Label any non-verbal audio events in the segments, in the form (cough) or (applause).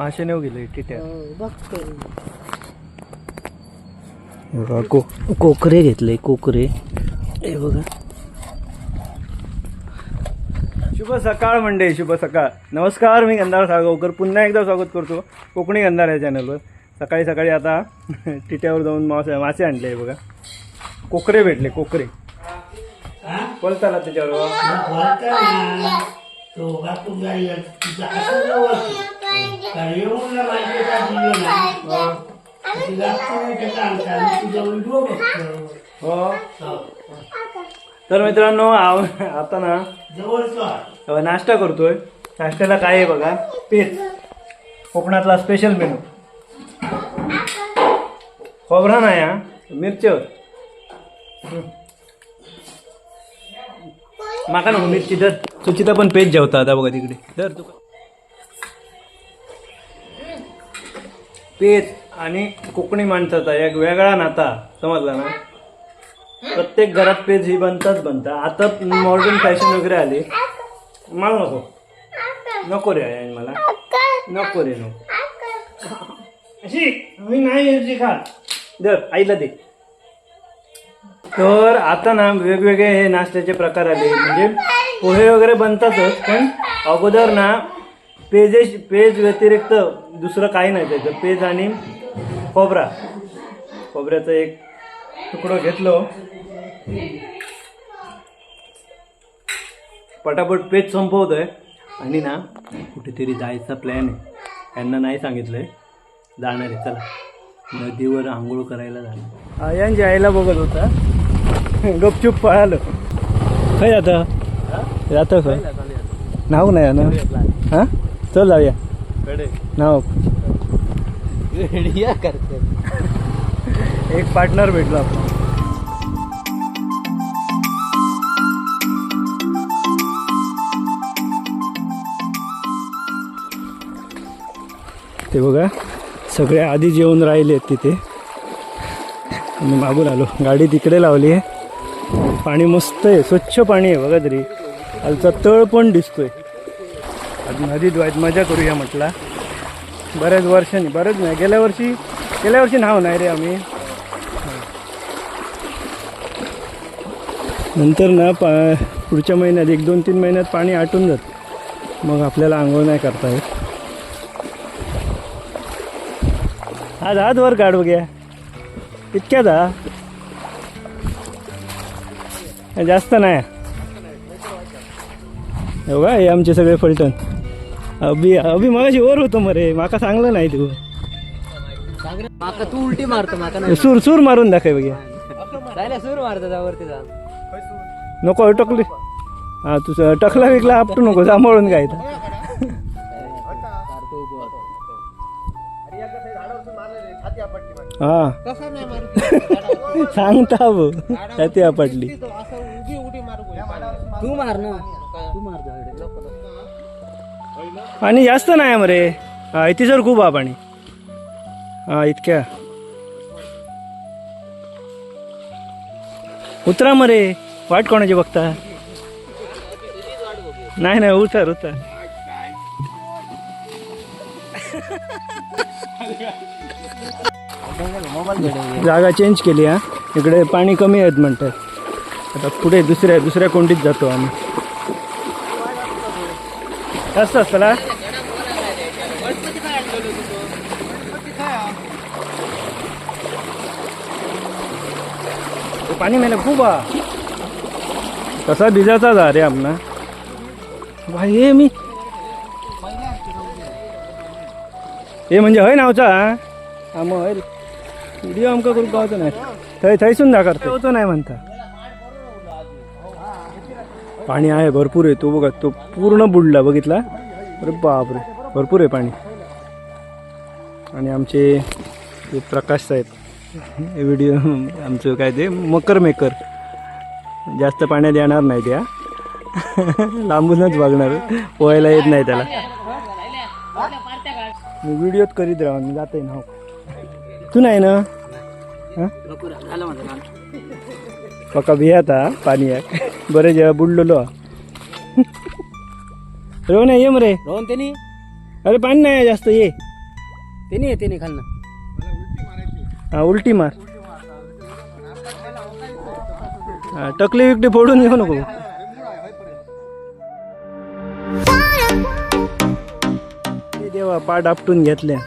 मासे नेऊ गेले टिट्या. हे बघा को कोकरे घेतले कोकरे. हे बघा. शुभ सकाळ मंडळी शुभ सकाळ. नमस्कार मी गंधार साळगावकर. पुन्हा एकदा स्वागत करतो कोकणी गंधार या चॅनलवर सकाळी सकाळी आता (laughs) टिट्यावर जाऊन मासे मासे आणले हे बघा. कोकरे भेटले कोकरे. बोलताना त्याच्यावर. हो? तर मित्रांनो आव- आता ना नाश्ता करतोय. नाश्त्याला काय आहे बघा? पेच कोकणातला स्पेशल मेनू खोबरा नाही हा? मिरच्या माका नको मिरची दर सुचिता पण पेज जेवता आता बघा तिकडे. दर तू पेज आणि कोकणी माणसाचा एक वेगळा नाता समजला ना? प्रत्येक घरात पेज ही बनताच बनता. आता मॉडर्न फॅशन वगैरे आली. मला नको. नको रे आई मला. नको रे नको. अशी मी नाही खा. दर आईला दे. तर आता ना वेगवेगळे हे नाश्त्याचे प्रकार आले. म्हणजे पोहे वगैरे बनतातच पण अगोदर ना पेजेश पेज व्यतिरिक्त दुसरं काही नाही त्याचं. पेज आणि खोबरा. खोबऱ्याचं एक तुकडं घेतलो. पटापट पेज संपवतोय. आणि ना कुठेतरी जायचा प्लॅन आहे. यांना नाही सांगितलंय. जाणार आहे चला. नदीवर आंघोळ करायला जाणार. यांच्या आईला बघत होता. गपचूप पळालं. काय जातं जातं खय नाव नाही ना? हां? चल जाऊया. करते. एक पार्टनर भेटला आपण. ते बघा सगळे आधी जेवून राहिले आहेत तिथे. मी मागून आलो. गाडी तिकडे लावली आहे. पाणी मस्त आहे स्वच्छ पाणी आहे बघा तरी. खालचा तळ पण दिसतोय. आज नदीत मजा करूया म्हटला. बऱ्याच वर्षांनी बरेच नाही गेल्या वर्षी गेल्या वर्षी नाव नाही रे आम्ही. नंतर ना पा पुढच्या महिन्यात एक दोन तीन महिन्यात पाणी आटून जात. मग आपल्याला आंघोळ नाही करता येत. आज हात वर काढ बघ्या. इतक्यात हा. जास्त नाही. हो का हे आमचे सगळे फलटण. अभि अभि मगाशी वर होतो मरे. माका सांगलं नाही तू. माका तू उलटी मारतो माका नाही सूर सूर मारून दाखव जायला सूर मारतो त्यावरती जा. नको अटकली हा तू टकला विकला आपटू नको सांभाळून काय हा. सांगता भाऊ छाती आपटली. तू मार ना. तू मार पाणी जास्त नाही आहे मरे इथे सर खूप हा पाणी हा इतक्या. उतरा मरे वाट कोणाची बघता? नाही नाही उतर उतर. जागा चेंज केली हा. इकडे पाणी कमी आहेत म्हणतात. आता पुढे दुसऱ्या दुसऱ्या कोंडीत जातो आम्ही. जास्त असतला पाणी मेले खूप कसा भिजाचा जा रे आपला? भाई हे मी हे म्हणजे हय नावचा हा? मग हय व्हिडिओ आमका करून गावतो नाही? थंय थंयसून दाखवतो होतो नाही म्हणता. पाणी आहे भरपूर आहे. तो बघा तो पूर्ण बुडला बघितला? अरे बापरे भरपूर आहे पाणी. आणि आमचे प्रकाश साहेब व्हिडिओ आमचं काय ते मकर मेकर. जास्त पाण्यात येणार नाही त्या. लांबूनच बघणार. पोहायला येत नाही त्याला. मी व्हिडिओत करीत राहा मी जाते ना हो. तू नाही ना? पक्का भियाता पाणी आहे. बरे जेव्हा बुडलेलो. रोहन ये मरे. रोहन त्यांनी अरे पाणी नाही जास्त ये. ते नाही ते नाही खालनं. हा उलटी मार. हा, टकली विकटी फोडून घेऊ नको. देवा पाठ आपटून घेतल्या.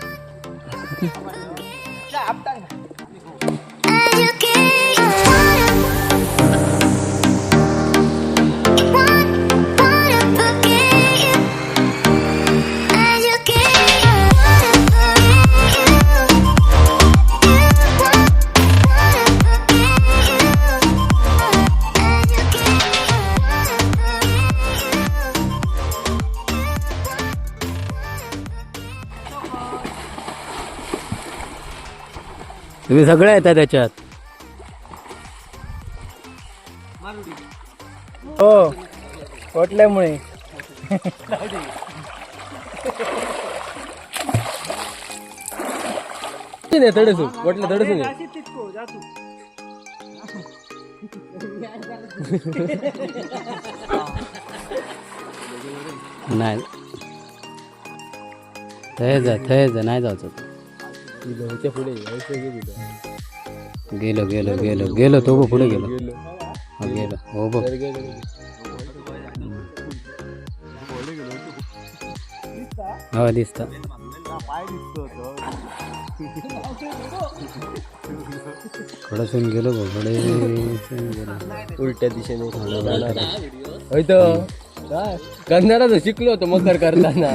तुम्ही सगळे येतात त्याच्यात. हो वाटल्यामुळे तडसू वाटलं तडसू नाही. थंय जा थंय जा नाही जायचं पुढे गेलो गेलो गेलो गेलो तो बघ पुढे गेलो. हा, गेलो. हो बघ. हो दिसता. थोडंसून गेलो बघ उलट्या दिशेने कन्नडाचं शिकलो होतो मकर करताना.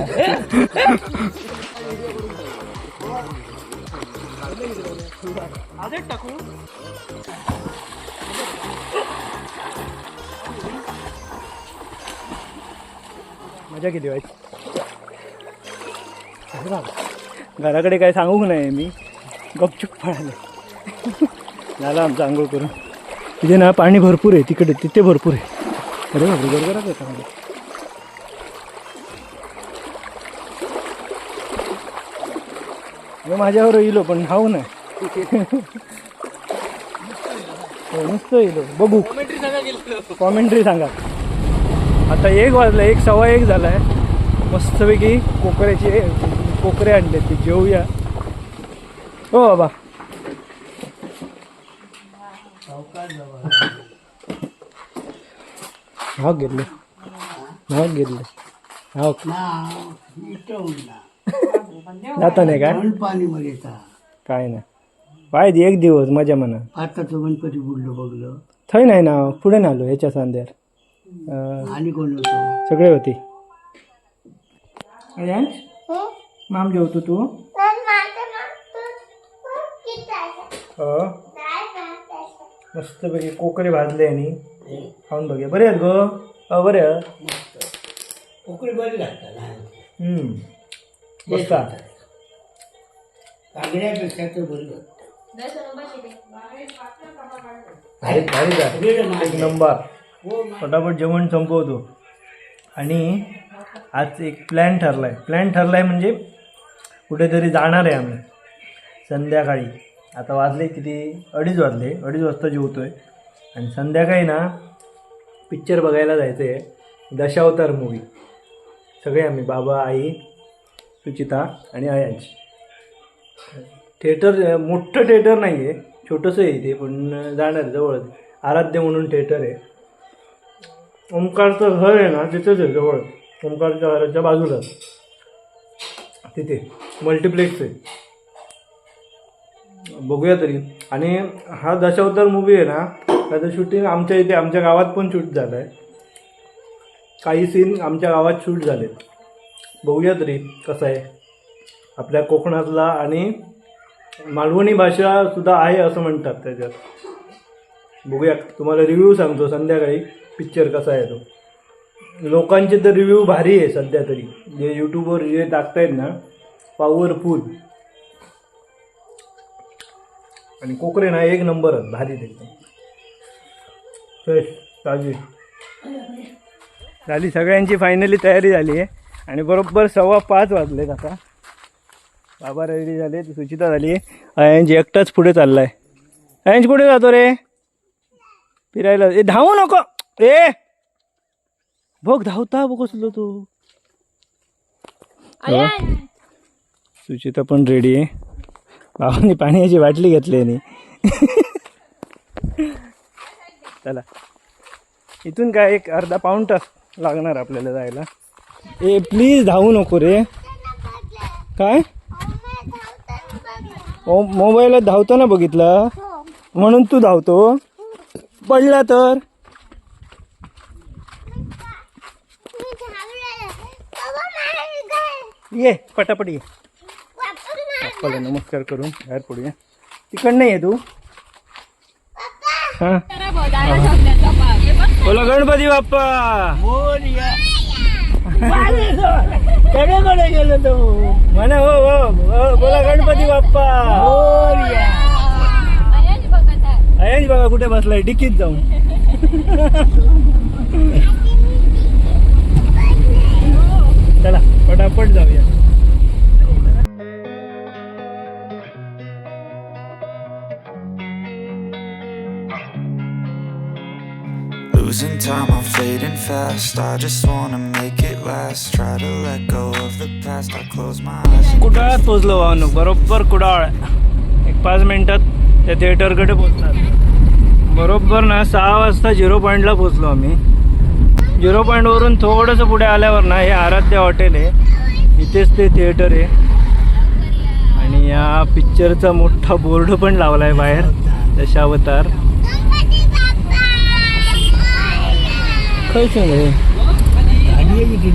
मजा किती व्हायची घराकडे काय सांगू नाही मी? गपचूप पळाले. झालं आमचं आंघोळ करून. तिथे ना पाणी भरपूर आहे तिकडे तिथे भरपूर आहे. अरे बाबा गरगराच होता मला हे माझ्यावर येलो पण हाऊ नाही. नुसतं येलो बघू. कॉमेंट्री सांगा. आता एक वाजला एक सव्वा एक झालाय. मस्तपैकी कोकऱ्याचे कोकरे आणले ते जेवूया. हो बाबा. हा गेले हा गेले हा जाता नाही काय? पाणी काय नाही. पाहिजे एक दिवस मजा म्हणा आताचं गणपती बुडलं बघलं. थंय नाही ना पुढे ना आलो ह्याच्या सांद्यार अं, आणि कोण होतो? सगळे होते. माम जेवतो तू? हो मस्तपैकी कोकरे भाजले आणि खाऊन बघूया. बरे आहेत ग? अ बरे आहेत. उकळी बरी लागतात हम्म. बसता कागड्यापेक्षा तर बरी. भारी भारी जा. एक नंबर. फटाफट जेवण संपवतो. आणि आज एक प्लॅन ठरलाय. प्लॅन ठरलाय म्हणजे कुठेतरी जाणार आहे आम्ही. संध्याकाळी. आता वाजले किती? अडीच वाजले. अडीच वाजता जेवतो आहे आणि संध्याकाळी ना पिक्चर बघायला जायचं आहे दशावतार मूवी सगळे आम्ही बाबा आई सुचिता आणि अयांश थिएटर मोठं थिएटर नाही आहे छोटंसं आहे इथे पण जाणार जवळच. आराध्य म्हणून थिएटर आहे. ओंकारचं घर आहे ना तिथंच आहे जवळ. ओंकारच्या घराच्या बाजूलाच तिथे. मल्टिप्लेक्स आहे. बघूया तरी. आणि हा दशावतार मूवी आहे ना त्याचं शूटिंग आमच्या इथे आमच्या गावात पण शूट झालं आहे काही सीन आमच्या गावात शूट झालेत. बघूया तरी कसं आहे. आपल्या कोकणातला आणि मालवणी भाषा सुद्धा आहे असं म्हणतात त्याच्यात. बघूया तुम्हाला रिव्ह्यू सांगतो संध्याकाळी पिक्चर कसा आहे तो. लोकांचे तर रिव्ह्यू भारी आहे सध्या तरी. जे यूट्यूबवर जे टाकतायत ना पॉवरफुल आणि कोकरे ना एक नंबरच भारी एकदम. फ्रेश ताजी झाली सगळ्यांची फायनली तयारी झाली आहे. आणि बरोबर सव्वा पाच वाजलेत आता. बाबा रेडी झाले ती सुचिता झाली. अयंज एकटाच पुढे चाललाय. अयंज कुठे जातो रे? फिरायला. ए धावू नको. ए! बघ धावता बघ कसलो तू. सुचिता पण रेडी आहे. भावाने पाण्याची बाटली घेतली आणि. चला. इथून काय एक अर्धा पाऊण तास लागणार आपल्याला जायला. ए प्लीज धावू नको रे. काय? मोबाईलात धावताना बघितलं? म्हणून तू धावतो. पडला तर? ये पटापट ये. पप्पाला नमस्कार करून बाहेर पडूया. तिकडनं ये तू. हा? बोला गणपती बाप्पा. कडे गेलो तो. म्हणा हो हो हो, बोला गणपती बाप्पा. अयंश बघा कुठे बसलाय? डिकीत जाऊन. (laughs) चला पटापट जाऊया. Losing time, I'm fading fast. I just wanna make it last. Try to let go of the past. I close my eyes. कुडाळात पोचलो वाहनो बरोबर कुडाळ एक पाच मिनिटात त्या थिएटरकडे पोचणार बरोबर ना सहा वाजता झिरो पॉईंटला पोचलो आम्ही झिरो पॉईंटवरून थोडंसं पुढे आल्यावर ना हे आराध्य हॉटेल आहे इथेच ते थिएटर आहे आणि या पिक्चरचा मोठा बोर्ड पण लावला आहे बाहेर दशावतार खयचं आणि किती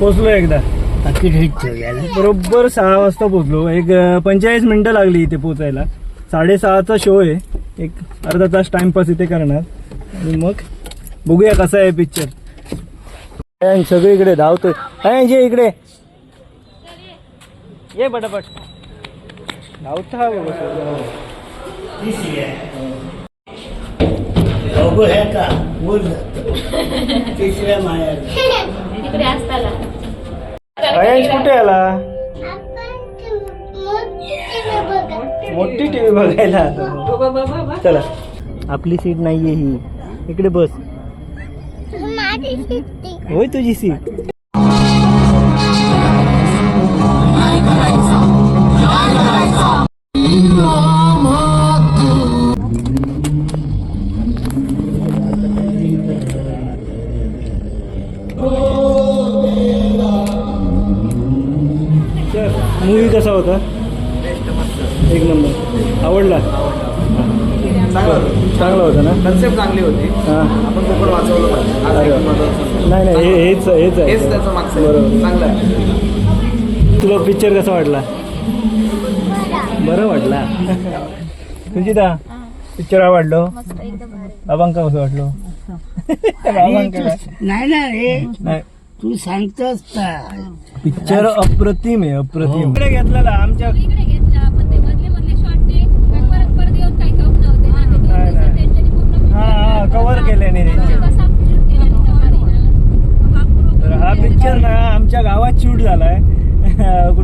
पोचलो एकदा. ठीक बरोबर सहा वाजता पोचलो. एक पंचेचाळीस मिनटं लागली इथे पोचायला. साडेसहाचा शो आहे. एक अर्धा तास टाइमपास इथे करणार. आणि मग बघूया कसा आहे पिक्चर सगळी इकडे धावतोय. जे इकडे. ये पटापट धावता हे का? बोल तिसऱ्या कुठे आला? मोठी टीव्ही बघायला आलो. चला. आपली सीट नाहीये ही. इकडे बस. होय तुझी सीट. तुला पिक्चर कसा वाटला? बरं वाटला. सुचिता पिक्चर आवडलो? बाबांका कसं वाटलो? नाही ना रे. नाही. तू सांगतोस पिक्चर अप्रतिम आहे अप्रतिम. इकडे घेतलेला आमच्या हा हा कव्हर केल्याने तर हा पिक्चर ना आमच्या गावात शूट झालाय.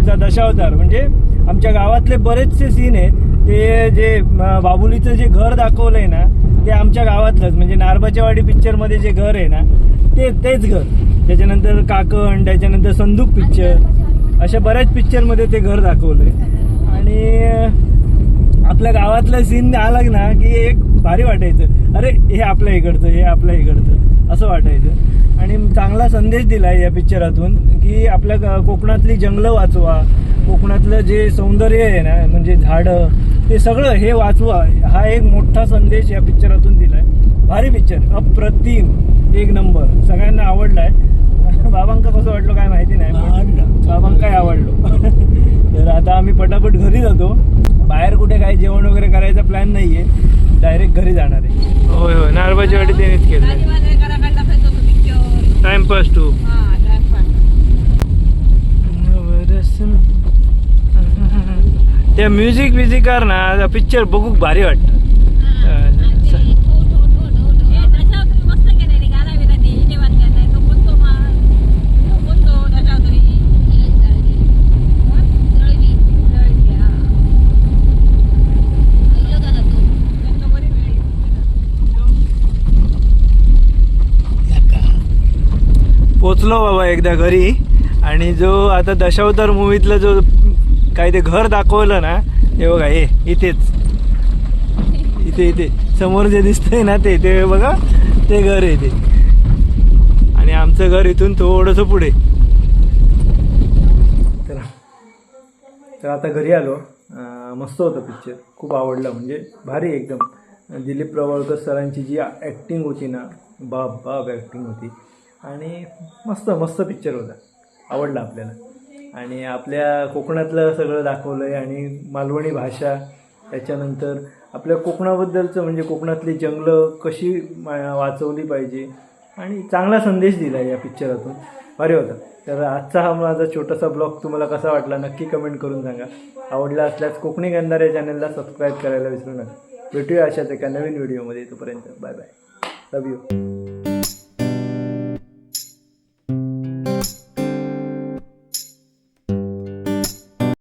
कुठचा दशावतार. म्हणजे आमच्या गावातले बरेचसे सीन आहेत ते जे बाबुलीचं जे घर दाखवलंय ना ते आमच्या गावातलंच. म्हणजे नारबाच्यावाडी पिक्चरमध्ये जे घर आहे ना ते तेच घर. त्याच्यानंतर काकण त्याच्यानंतर संदूक पिक्चर अशा बऱ्याच पिक्चरमध्ये ते घर दाखवलंय. आणि अं, आपल्या गावातलं सीन आला ना की एक भारी वाटायचं. अरे हे आपल्या इकडचं हे आपल्या इकडचं. असं वाटायचं. आणि चांगला संदेश दिलाय या पिक्चरातून की आपल्या कोकणातली जंगलं वाचवा कोकणातलं जे सौंदर्य आहे ना म्हणजे झाडं ते सगळं हे वाचवा हा एक मोठा संदेश या पिक्चरातून दिला आहे भारी पिक्चर अप्रतिम एक नंबर सगळ्यांना आवडला आहे बाबांका कसं वाटलं काय माहिती नाही. बाबांकाही आवडलो. (laughs) तर आता आम्ही पटापट घरी जातो. बाहेर कुठे काही जेवण वगैरे करायचा प्लॅन नाहीये. डायरेक्ट घरी जाणार आहे. होय होय. नारबाची वाटी त्यानेच केलं टाइमपास टू त्या म्युझिक म्युझिकार ना पिक्चर बघूक भारी वाटतं मस्त केले रे गाला बिला ते जेवण करताय तो कोणतो मा कोणतो त्याच्या तरी जळवी जळवी हा बरी वेळ पोचलो बाबा एकदा घरी. आणि जो आता दशावतार मूवीतलं जो काय ते घर दाखवलं ना हे बघा हे इथेच. इथे इथे. समोर जे दिसतंय ना ते ते बघा ते घर आहे ते. आणि आमचं घर इथून थोडंसं पुढे. तर तर आता घरी आलो. मस्त होतं पिक्चर खूप आवडला म्हणजे भारी एकदम. दिलीप प्रवळकर सरांची जी ॲक्टिंग होती ना बाप बाप ॲक्टिंग होती. आणि मस्त मस्त पिक्चर होता. आवडला आपल्याला. आणि आपल्या कोकणातलं सगळं दाखवलं आहे आणि मालवणी भाषा त्याच्यानंतर आपल्या कोकणाबद्दलचं म्हणजे कोकणातली जंगलं कशी वाचवली पाहिजे आणि चांगला संदेश दिला या पिक्चरातून भारी होता. तर आजचा हा माझा छोटासा ब्लॉग तुम्हाला कसा वाटला नक्की कमेंट करून सांगा. आवडला असल्यास कोकणी गंधार या चॅनलला सबस्क्राईब करायला विसरू नका. भेटूया अशाच एका नवीन व्हिडिओमध्ये तोपर्यंत. Bye bye love you